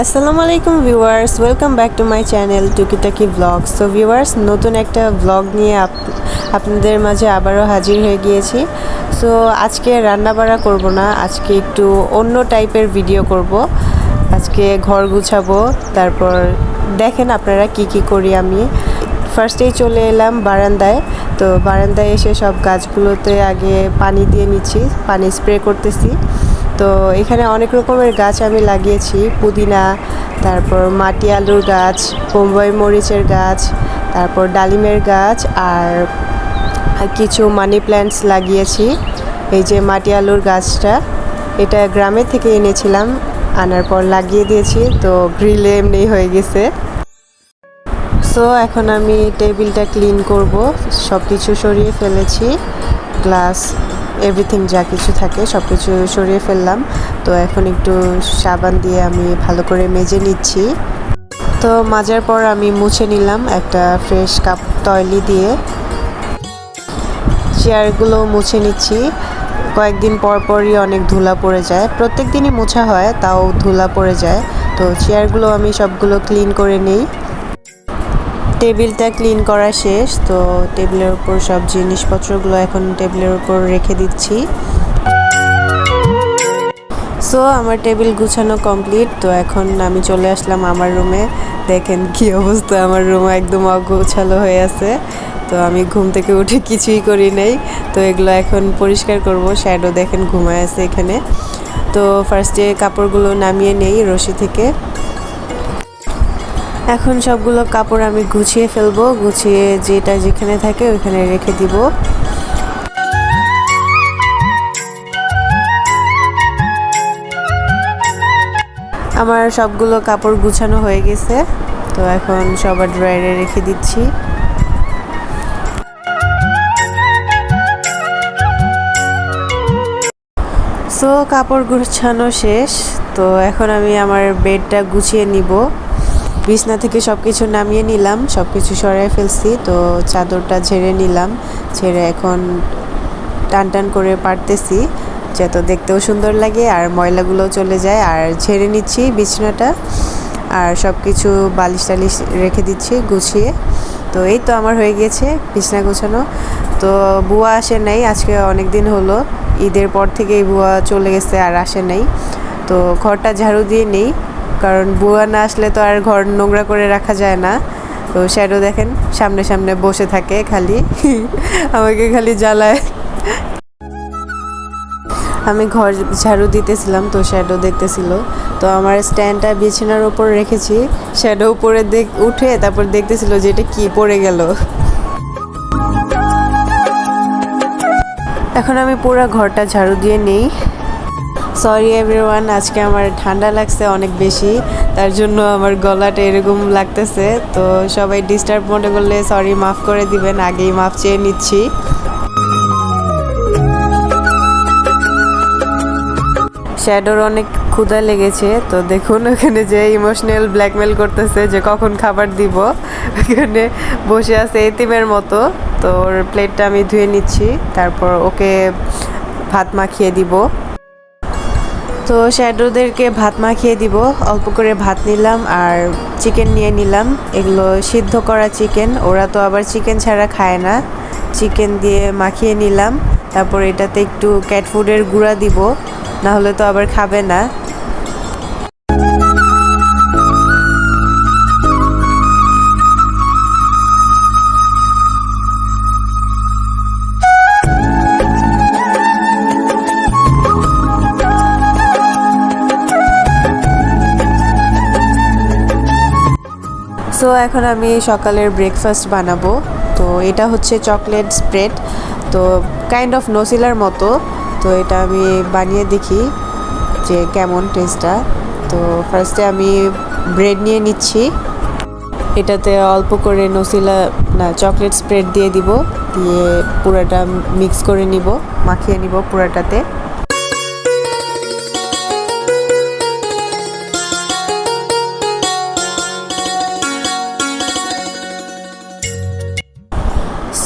আসসালামু আলাইকুম viewers, welcome back to my channel টুকিটাকি ব্লগ। সো ভিউয়ার্স, নতুন একটা ব্লগ নিয়ে আপনাদের মাঝে আবারও হাজির হয়ে গিয়েছি। সো আজকে রান্না বাড়া করব না, আজকে একটু অন্য টাইপের ভিডিও করব। আজকে ঘর গুছাবো, তারপর দেখেন আপনারা কি কি করি আমি। ফার্স্টেই চলে এলাম বারান্দায়। তো বারান্দায় এসে সব গাছগুলোতে আগে পানি দিয়ে নিচ্ছি, পানি স্প্রে করতেছি। তো এখানে অনেক রকমের গাছ আমি লাগিয়েছি, পুদিনা, তারপর মাটি আলুর গাছ, বোম্বাই মরিচের গাছ, তারপর ডালিমের গাছ, আর কিছু মানি প্ল্যান্টস লাগিয়েছি। এই যে মাটি আলুর গাছটা, এটা গ্রামে থেকে এনেছিলাম, আনার পর লাগিয়ে দিয়েছি, তো গ্রিলে এমনি হয়ে গেছে। সো এখন আমি টেবিলটা ক্লিন করব। সব কিছু সরিয়ে ফেলেছি। গ্লাস, এভরিথিং যা কিছু থাকে সব কিছু সরিয়ে ফেললাম। তো এখন একটু সাবান দিয়ে আমি ভালো করে মেজে নিচ্ছি। তো মাজার পর আমি মুছে নিলাম একটা ফ্রেশ কাপ তয়লি দিয়ে। চেয়ারগুলো মুছে নিচ্ছি। কয়েকদিন পর পরই অনেক ধুলা পড়ে যায়। প্রত্যেক দিনই মোছা হয়, তাও ধুলা পড়ে যায়। তো চেয়ারগুলো আমি সবগুলো ক্লিন করে নিই। টেবিলটা ক্লিন করা শেষ, তো টেবিলের উপর সব জিনিসপত্রগুলো এখন টেবিলের উপর রেখে দিচ্ছি। সো আমার টেবিল গুছানো কমপ্লিট তো এখন আমি চলে আসলাম আমার রুমে দেখেন কি অবস্থা, আমার রুম একদম অগোছালো হয়ে আছে। তো আমি ঘুম থেকে উঠে কিছুই করি নাই, তো এগুলো এখন পরিষ্কার করব। শ্যাডো দেখেন ঘুমায় আছে এখানে। তো ফার্স্টে কাপড়গুলো নামিয়ে নেই রশি থেকে। এখন সবগুলো কাপড় আমি গুছিয়ে ফেলব, গুছিয়ে যেটা যেখানে থাকে ওইখানে রেখে দিব। আমার সবগুলো কাপড় গুছানো হয়ে গেছে, তো এখন সবার ড্রয়ারে রেখে দিচ্ছি। সো কাপড় গুছানো শেষ, তো এখন আমি আমার বেডটা গুছিয়ে নিব। বিছনা থেকে সব কিছু নামিয়ে নিলাম সব কিছু সরাই ফেলছি, তো চাদরটা ঝেড়ে নিলাম, ঝেড়ে এখন টান টান করে পারতেছি, যাতে দেখতেও সুন্দর লাগে, আর ময়লাগুলো চলে যায়, আর ঝেড়ে নিচ্ছি বিছনাটা, আর সব কিছু বালিশ টালিশ রেখে দিচ্ছি গুছিয়ে, তো এই তো আমার হয়ে গিয়েছে বিছনা গোছানো, তো বুয়া আসে নাই, আজকে অনেক দিন হলো, ঈদের পর থেকেই বুয়া চলে গেছে আর আসে নাই, তো ঘরটা ঝাড়ু দিয়ে নেই কারণ বুয়া না আসলে তো আর ঘর নোংরা করে রাখা যায় না। তো শ্যাডো দেখেন, সামনে সামনে বসে থাকে খালি। আমাকে খালি জ্বালায়। আমি ঘর ঝাড়ু দিতেছিলাম তো শ্যাডো দেখতেছিল। তো আমার স্ট্যান্ডটা বিছানার ওপর রেখেছি। শ্যাডো উপরে দেখ, উঠে তারপর দেখতেছিল যে এটা কি পড়ে গেল। এখন আমি পুরো ঘরটা ঝাড়ু দিয়ে নেই। সরি এভরিওয়ান আজকে আমার ঠান্ডা লাগছে অনেক বেশি, তার জন্য আমার গলাটা এরকম লাগতেছে, তো সবাই ডিস্টার্ব মনে করলে সরি মাফ করে দিবেন, আগেই মাফ চেয়ে নিচ্ছি। শ্যাডোর অনেক ক্ষুধা লেগেছে, তো দেখুন ওখানে যে ইমোশনাল ব্ল্যাকমেল করতেছে যে কখন খাবার দিব, ওখানে বসে আছে এতিমের মতো, তো ওর প্লেটটা আমি ধুয়ে নিচ্ছি, তারপর ওকে ভাত মাখিয়ে দিব। তো শ্যাডোদেরকে ভাত মাখিয়ে দিব। অল্প করে ভাত নিলাম আর চিকেন নিয়ে নিলাম। এগুলো সিদ্ধ করা চিকেন। ওরা তো আবার চিকেন ছাড়া খায় না। চিকেন দিয়ে মাখিয়ে নিলাম। তারপর এটাতে একটু ক্যাট ফুডের গুঁড়া দিব। না হলে তো আবার খাবে না। সো এখন আমি সকালের ব্রেকফাস্ট বানাবো। তো এটা হচ্ছে চকলেট স্প্রেড তো কাইন্ড অফ নসিলার মতো। তো এটা আমি বানিয়ে দেখি যে কেমন টেস্টটা তো ফার্স্টে আমি ব্রেড নিয়ে নিচ্ছি। এটাতে অল্প করে নসিলা, না চকলেট স্প্রেড দিয়ে দিব। দিয়ে পুরাটা মিক্স করে নিব, মাখিয়ে নিব পুরাটাতে।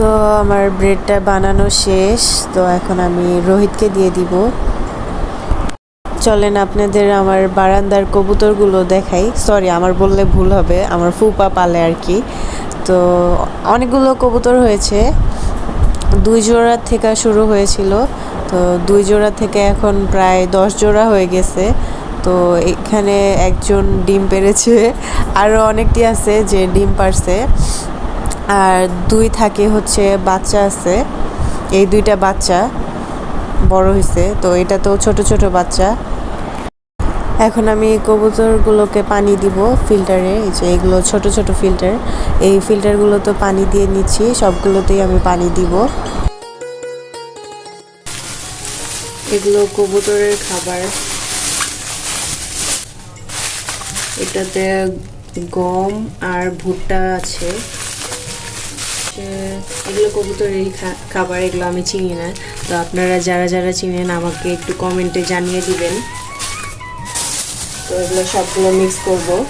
সো আমার ব্রেডটা বানানো শেষ। তো এখন আমি রোহিতকে দিয়ে দিব। চলেন আপনাদের আমার বারান্দার কবুতরগুলো দেখাই। সরি আমার বললে ভুল হবে। আমার ফুপা পালে আর কি। তো, অনেকগুলো কবুতর হয়েছে। দুই জোড়া থেকে শুরু হয়েছিল। তো, দুই জোড়া থেকে এখন প্রায় দশ জোড়া হয়ে গেছে। তো, এখানে একজন ডিম পেরেছে। আরও অনেকটি আছে যে ডিম পারছে। আর দুই থাকে হচ্ছে বাচ্চা আছে। এই দুইটা বাচ্চা বড় হয়েছে তো এটা তো ছোট ছোট বাচ্চা। এখন আমি কবুতরগুলোকে পানি দিব ফিল্টারে, এই যে এগুলো ছোট ছোট ফিল্টার। এই ফিল্টারগুলো তো পানি দিয়ে নিচ্ছি, সবগুলোতেই আমি পানি দিব। এগুলো কবুতরের খাবার। এটাতে গম আর ভুট্টা আছে। এগুলো কবুতরের খাবার এগুলো আমি চিনি না। তো আপনারা যারা যারা চিনেন আমাকে একটু কমেন্টে জানিয়ে দিবেন। তো এগুলো সবগুলো মিক্স করব।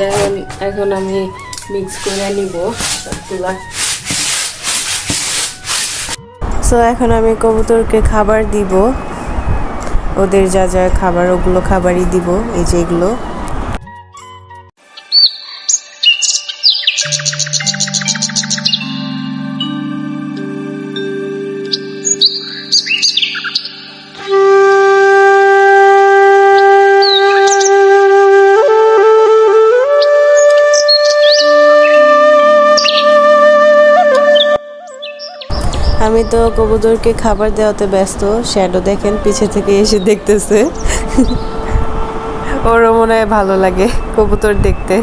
এখন- এখন আমি মিক্স করে নিব সবগুলা। সো এখন আমি কবুতরকে খাবার দিব। ওদের যা যা খাবার ওগুলো খাবারই দিব এই যে এগুলো। আমি তো কবুতরকে খাবার দেওয়াতে ব্যস্ত। শ্যাডো দেখেন, পিছে থেকে এসে দেখতেছে। ওরও মনে হয় ভালো লাগে কবুতর দেখতে।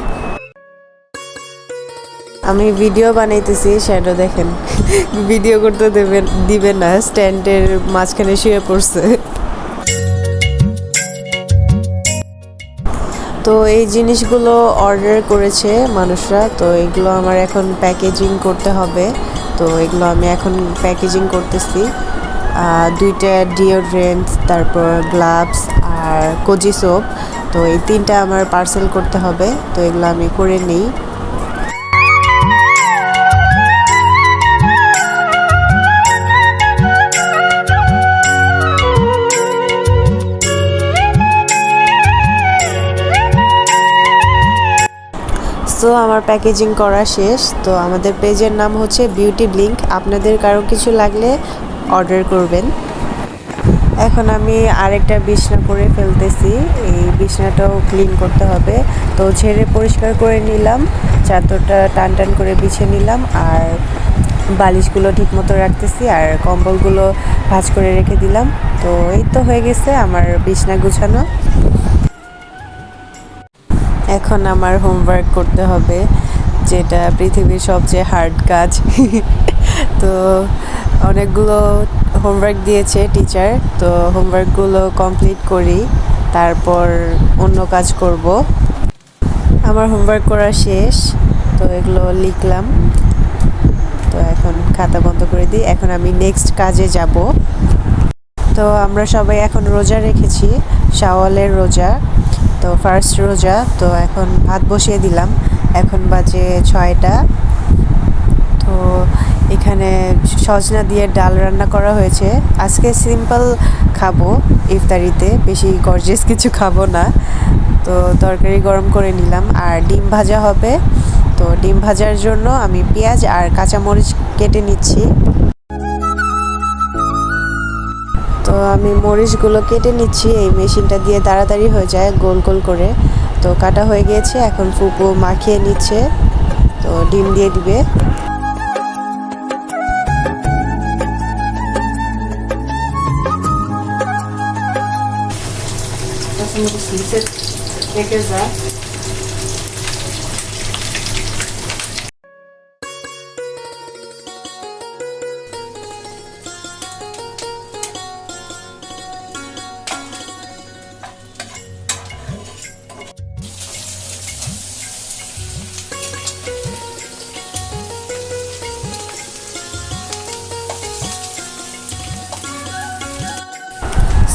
আমি ভিডিও বানাইতেছি, শ্যাডো দেখেন। ভিডিও করতে দেবেন, দিবেন না, স্ট্যান্ডের মাঝখানে শুয়ে পড়ছে। তো এই জিনিসগুলো অর্ডার করেছে মানুষরা, তো এগুলো আমার এখন প্যাকেজিং করতে হবে। তো এগুলো আমি এখন প্যাকেজিং করতেছি। আর দুইটা ডিওড্রেন্ট তারপর গ্লাভস আর কোজি সোপ তো এই তিনটা আমার পার্সেল করতে হবে। তো এগুলো আমি করে নিই। আমার প্যাকেজিং করা শেষ, তো আমাদের পেজের নাম হচ্ছে বিউটি ব্লিঙ্ক আপনাদের কারও কিছু লাগলে অর্ডার করবেন। এখন আমি আরেকটা বিছনা করে ফেলতেছি। এই বিছনাটাও ক্লিন করতে হবে। তো ছেড়ে পরিষ্কার করে নিলাম, চাদরটা টান টান করে বিছে নিলাম, আর বালিশগুলো ঠিকমতো রাখতেছি, আর কম্বলগুলো ভাঁজ করে রেখে দিলাম। তো এই তো হয়ে গেছে আমার বিছনা গুছানো। এখন আমার হোমওয়ার্ক করতে হবে, যেটা পৃথিবীর সবচেয়ে হার্ড কাজ। তো অনেকগুলো হোমওয়ার্ক দিয়েছে টিচার তো হোমওয়ার্কগুলো কমপ্লিট করি, তারপর অন্য কাজ করব। আমার হোমওয়ার্ক করা শেষ, তো এগুলো লিখলাম। তো এখন খাতা বন্ধ করে দিই, এখন আমি নেক্সট কাজে যাব। তো আমরা সবাই এখন রোজা রেখেছি, শাওয়ালের রোজা। তো ফার্স্ট রোজা, তো এখন ভাত বসিয়ে দিলাম। এখন বাজে ছয়টা। তো এখানে সজনা দিয়ে ডাল রান্না করা হয়েছে। আজকে সিম্পল খাব ইফতারিতে, বেশি গর্জেস কিছু খাব না। তো তরকারি গরম করে নিলাম। আর ডিম ভাজা হবে। তো ডিম ভাজার জন্য আমি পেঁয়াজ আর কাঁচামরিচ কেটে নিচ্ছি। তো আমি মরিচগুলো কেটে নিচ্ছি, এই মেশিনটা দিয়ে তাড়াতাড়ি হয়ে যায় গোল গোল করে। তো কাটা হয়ে গিয়েছে, এখন ফুপু মাখিয়ে নিচ্ছে। তো ডিম দিয়ে দিবে।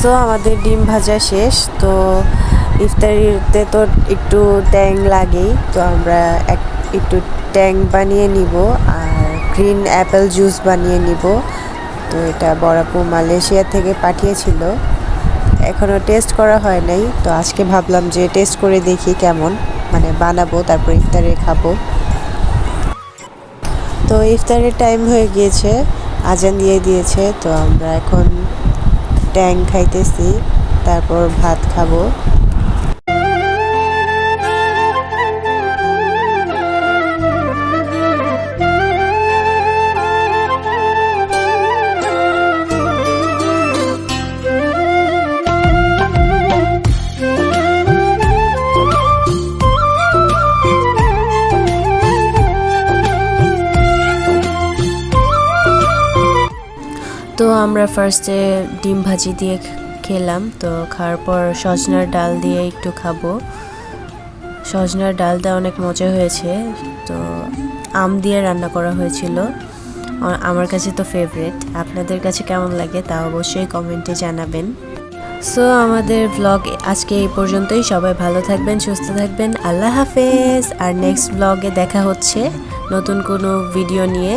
সো আমাদের ডিম ভাজা শেষ, তো ইফতারিতে তো একটু ট্যাং লাগেই, তো আমরা এক, একটু ট্যাং বানিয়ে নিব আর গ্রিন অ্যাপেল জুস বানিয়ে নিব। তো এটা বরাপু মালয়েশিয়া থেকে পাঠিয়েছিল। এখনও টেস্ট করা হয় নাই, তো আজকে ভাবলাম যে টেস্ট করে দেখি কেমন মানে বানাবো, তারপর ইফতারে খাব। তো ইফতারের টাইম হয়ে গিয়েছে, আজান দিয়ে দিয়েছে, তো আমরা এখন ট্যাং খাইতেছি তারপর ভাত খাব। আমরা ফার্স্টে ডিম ভাজি দিয়ে খেলাম। তো খাওয়ার পর সজনার ডাল দিয়ে একটু খাব। সজনার ডালটা অনেক মজা হয়েছে। তো আম দিয়ে রান্না করা হয়েছিল। আমার কাছে তো ফেভারিট আপনাদের কাছে কেমন লাগে তা অবশ্যই কমেন্টে জানাবেন। সো আমাদের ব্লগ আজকে এই পর্যন্তই। সবাই ভালো থাকবেন, সুস্থ থাকবেন। আল্লাহ হাফেজ। আর নেক্সট ব্লগে দেখা হচ্ছে নতুন কোনো ভিডিও নিয়ে।